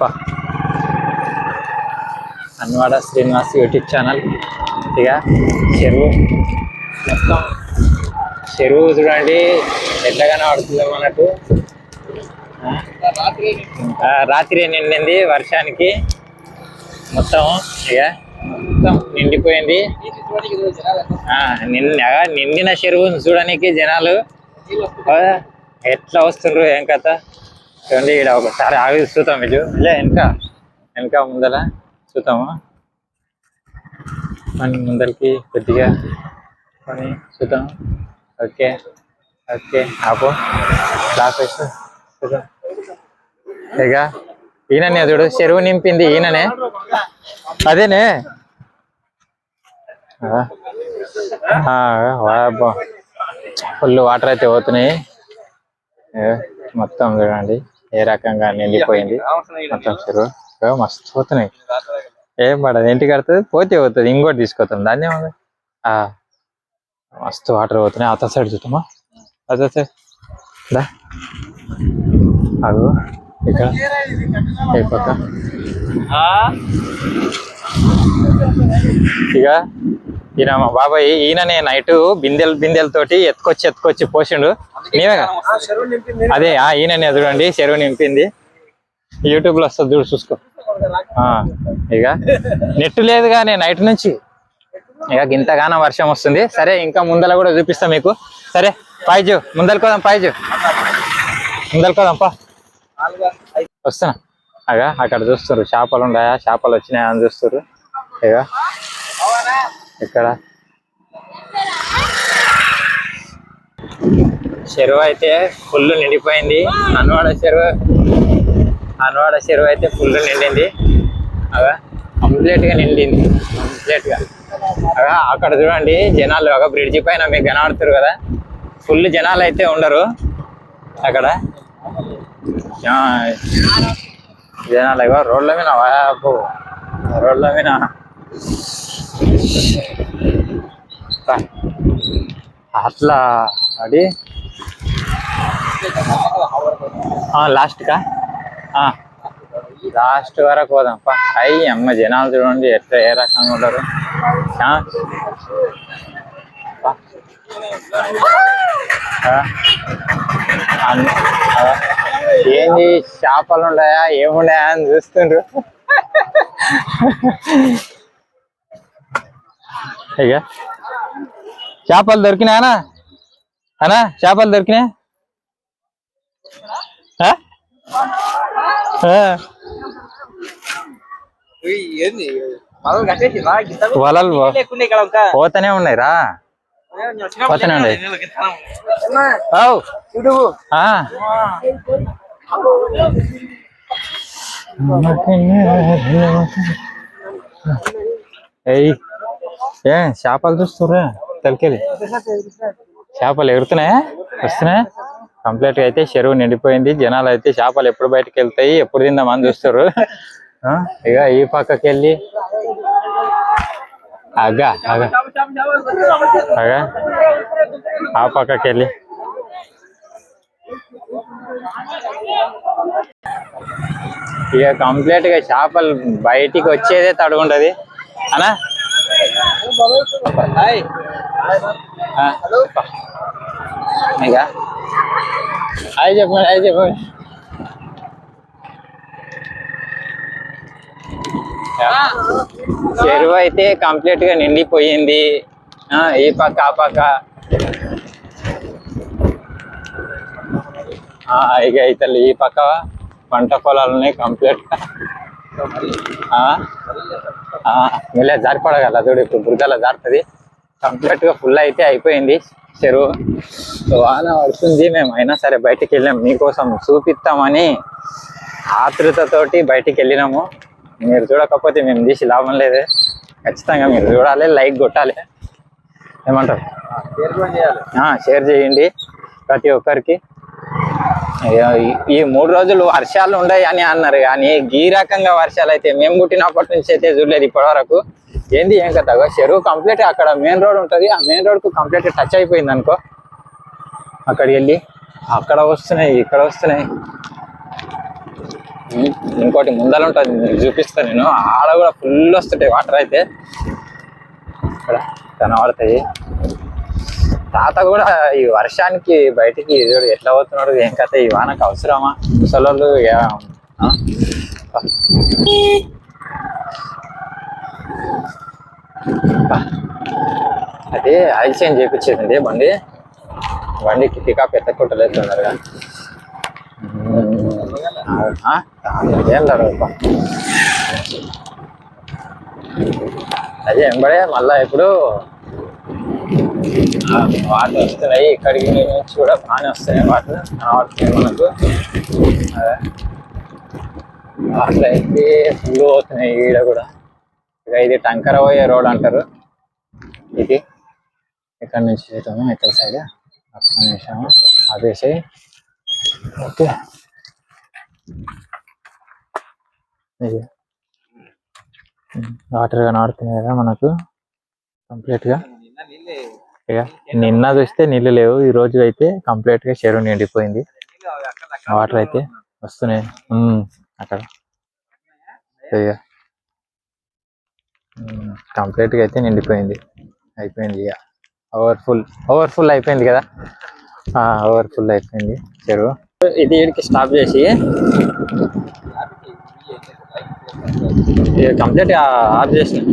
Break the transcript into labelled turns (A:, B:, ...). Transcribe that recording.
A: పా. అన్వాడ Srinivas YouTube channel. ఇక చెరువు. మొత్తం చెరువు చూడండి ఎట్లాగానే ఆడుతుందాం అన్నట్టు. రాత్రి నిండింది వర్షానికి. మొత్తం ఇక మొత్తం నిండిపోయింది. ఆ, నిన్న నిండిన చెరువును చూడడానికి జనాలు. ఎట్లా వస్తుండ్రు ఏం కథ? చూడండి ఇక్కడ ఒకసారి ఆగి చూద్దాం ఇది లే వెనక. వెనక ముందల చూద్దాము? మన ముందరికి కొద్దిగా కొని చూద్దాం. ఓకే ఓకే ఆపు. క్లాస్ చూద్దాం. ఇక ఈయననే చూడు చెరువు నింపింది ఈయననే. అదేనే? ఆ. ఫుల్ వాటర్ అయితే పోతున్నాయి. ఏ, మొత్తం చూడండి. ఏ రకంగా నిండిపోయింది? మొత్తం చెరువు. ఏ, మస్తు పోతున్నాయి. ఏం పడదు ఇంటికి కడుతుంది పోతే పోతుంది ఇంకోటి తీసుకొస్తాం దాన్ని ఏముంది ఆ, మస్తు వాటర్ పోతున్నాయి. అత సైడ్ చూద్దామా? అత సైడ్. దా. అగు ఇక్కడ. పక్క. ఇక ఈయన మా బాబాయ్ ఈయననే నైట్ బిందెలు బిందెలతోటి ఎత్తుకొచ్చి ఎత్తుకొచ్చి పోసిండు. కదా? అదే ఆ ఈయననే చూడండి చెరువు నింపింది. యూట్యూబ్లో వస్తుంది చూడు చూసుకో. ఆ, ఇక నెట్ లేదు కానీ నైట్ నుంచి. ఇక ఇంతగానో వర్షం వస్తుంది. సరే ఇంకా ముందర కూడా చూపిస్తా మీకు. సరే పాయిజు ముందర కోదాం పాయిజు ముందర కోదాం పా. వస్తున్నా. అగా అక్కడ చూస్తారు చేపలు ఉన్నాయా? చేపలు వచ్చినాయా అని చూస్తారు ఇక ఇక్కడ. చెరువు అయితే ఫుల్ నిండిపోయింది. అన్నవాడ చెరువు అన్నవాడ చెరువు అయితే ఫుల్ నిండింది. అగా కంప్లీట్గా నిండింది. కంప్లీట్గా. అగా అక్కడ చూడండి జనాలు ఒక బ్రిడ్జి పైన మీకు కనబడుతారు కదా. ఫుల్ జనాలు అయితే ఉండరు అక్కడ. జనాలు ఇవ్వ రోడ్ల మీద రోడ్ల మీద. అట్లా అది లాస్ట్ కా? లాస్ట్ వరకు పోదాం. పా. అయ్యి అమ్మ జనాలు చూడండి ఎట్లా ఏ రకంగా ఉంటారు ఆ? ఏంది చేపలు ఉన్నాయా ఏమున్నాయా అని చూస్తుండ్రు. ఇక. చేపలు దొరికినాయనా అనా చేపలు దొరికినాయా? వలలు పోతూనే ఉన్నాయి రా. పోతూనే ఉన్నాయి. ఏయ్. ఏ చేపలు చూస్తుర్రా. తలకెళ్ళి చేపలు ఎగురుతున్నాయా? వస్తున్నాయా? కంప్లీట్ అయితే చెరువు నిండిపోయింది. జనాలు అయితే చేపలు ఎప్పుడు బయటకు వెళ్తాయి ఎప్పుడు తిందామని చూస్తారు ఆ, ఇక ఈ పక్కకి వెళ్ళి అగా అగా అగా ఆ పక్కకి వెళ్ళి ఇక కంప్లీట్గా చేపలు బయటికి వచ్చేదే తడుగుంటది. అనా చెప్పండి అయి చెప్పండి చెరువు అయితే కంప్లీట్గా నిండిపోయింది. ఆ, ఈ పక్క ఆ పక్క. ఆ, ఇక ఇతలు ఈ పక్క పంట పొలాలు ఉన్నాయి కంప్లీట్ మెల్ల జారిపడగల చూడు ఇప్పుడు బురదలో జారుతుంది. కంప్లీట్గా ఫుల్ అయితే అయిపోయింది. చెరువు. సో వాన పడుతుంది మేము. అయినా సరే బయటికి వెళ్ళాం. మీకోసం చూపిస్తామని ఆతృతతోటి బయటికి వెళ్ళినాము. మీరు చూడకపోతే మేము తీసి లాభం లేదు. ఖచ్చితంగా మీరు చూడాలి లైక్ కొట్టాలి. ఏమంటారు షేర్ చేయండి ప్రతి ఒక్కరికి. ఈ- ఈ మూడు రోజులు వర్షాలు ఉండయి అని అన్నారు కానీ ఈ రకంగా వర్షాలు అయితే మేము పుట్టినప్పటి నుంచి అయితే చూడలేదు ఇప్పటి వరకు ఏంది ఏం కదా చెరువు కంప్లీట్ అక్కడ మెయిన్ రోడ్ ఉంటుంది. ఆ మెయిన్ రోడ్కు కంప్లీట్ టచ్ అయిపోయింది అనుకో. అక్కడికి వెళ్ళి అక్కడ వస్తున్నాయి ఇక్కడ వస్తున్నాయి. ఇంకోటి ముందర ఉంటుంది మీకు చూపిస్తాను నేను. ఆడ కూడా ఫుల్ వస్తుంటాయి వాటర్ అయితే. ఇక్కడ కనబడతాయి. తాత కూడా ఈ వర్షానికి బయటికి ఎట్లా పోతున్నాడు? ఏం కథ? ఈ వానకు అవసరమా? ముసలోళ్ళు ఇక, అదే ఆయిల్ చేంజ్ చేయించేదండి బండి. బండికి పికప్ ఎత్తకుంటలేదు తొందరగా. ఏం లేదు అదే ఎంబడే మళ్ళా ఇప్పుడు వాటర్ వస్తున్నాయి ఇక్కడికి నుంచి కూడా బాగానే వస్తాయి వాటర్ కనబడుతున్నాయి మనకు వాటర్ అయితే ఫుల్ అవుతున్నాయి ఈడ కూడా ఇక ఇది టంకర పోయే రోడ్ అంటారు ఇది ఇక్కడ నుంచి చేద్దాము ఇక్కడ సైడ్ అక్కడ చేసాము ఆపేసి ఓకే ఇది వాటర్ కనబడుతున్నాయి కదా మనకు కంప్లీట్గా.
B: నిన్న నీళ్ళే
A: ఇక నిన్న చూస్తే నీళ్ళు లేవు. ఈ రోజు అయితే కంప్లీట్గా చెరువు నిండిపోయింది.
B: నీళ్ళు
A: వాటర్ అయితే వస్తున్నాయి. అక్కడ. ఇక కంప్లీట్గా అయితే నిండిపోయింది. అయిపోయింది ఇక. ఓవర్ఫుల్ ఓవర్ఫుల్ అయిపోయింది కదా? ఓవర్ఫుల్ అయిపోయింది చెరువు. ఇది వీడికి స్టాప్ చేసి. కంప్లీట్ ఆఫ్ చేసిన.